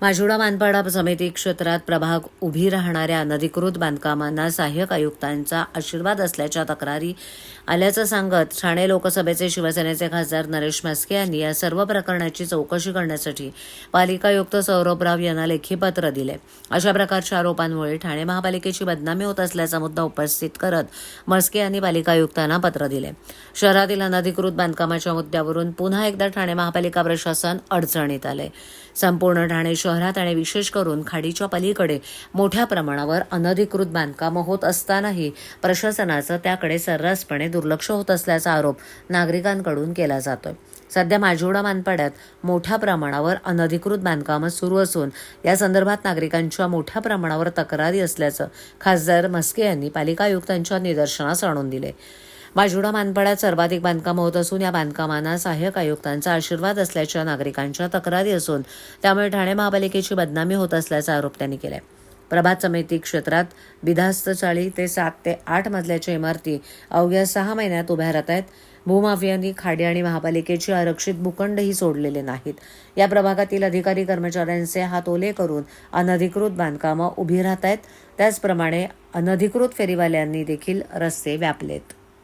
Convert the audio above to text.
माजुडा मानपाडा समिती क्षेत्रात प्रभाग उभी राहणाऱ्या अनधिकृत बांधकामांना सहाय्यक आयुक्तांचा आशीर्वाद असल्याच्या तक्रारी आल्याचं सांगत ठाणे लोकसभेचे शिवसेनेचे खासदार नरेश म्हस्के यांनी या सर्व प्रकरणाची चौकशी करण्यासाठी पालिका आयुक्त सौरभराव यांना लेखी पत्र दिले. अशा प्रकारच्या आरोपांमुळे ठाणे महापालिकेची बदनामी होत असल्याचा मुद्दा उपस्थित करत म्हस्के यांनी पालिका आयुक्तांना पत्र दिले. शहरातील अनधिकृत बांधकामाच्या मुद्द्यावरून पुन्हा एकदा ठाणे महापालिका प्रशासन अडचणीत आले. संपूर्ण ठाणे शहरात आणि विशेष करून खाडीच्या पलीकडे मोठ्या प्रमाणावर अनधिकृत बांधकामं होत असतानाही प्रशासनाचं त्याकडे सर्रासपणे दुर्लक्ष होत असल्याचा आरोप नागरिकांकडून केला जातोय. सध्या माजिवडा मानपाड्यात मोठ्या प्रमाणावर अनधिकृत बांधकामं सुरू असून या संदर्भात नागरिकांच्या मोठ्या प्रमाणावर तक्रारी असल्याचं खासदार मस्के यांनी पालिका आयुक्तांच्या निदर्शनास आणून दिले. माजिवडा मानपाड्यात सर्वाधिक बांधकामं होत असून या बांधकामांना सहाय्यक आयुक्तांचा आशीर्वाद असल्याच्या नागरिकांच्या तक्रारी असून त्यामुळे ठाणे महापालिकेची बदनामी होत असल्याचा आरोप त्यांनी केला प्रभात समिती क्षेत्रात बिधास्त चाळी ते सात ते आठ मजल्याच्या इमारती अवघ्या सहा महिन्यात उभ्या राहत आहेत. भूमाफियांनी खाडी आणि महापालिकेची आरक्षित भूखंडही सोडलेले नाहीत. या प्रभागातील अधिकारी कर्मचाऱ्यांचे हात ओले करून अनधिकृत बांधकामं उभी राहत आहेत. त्याचप्रमाणे अनधिकृत फेरीवाल्यांनी देखील रस्ते व्यापलेत.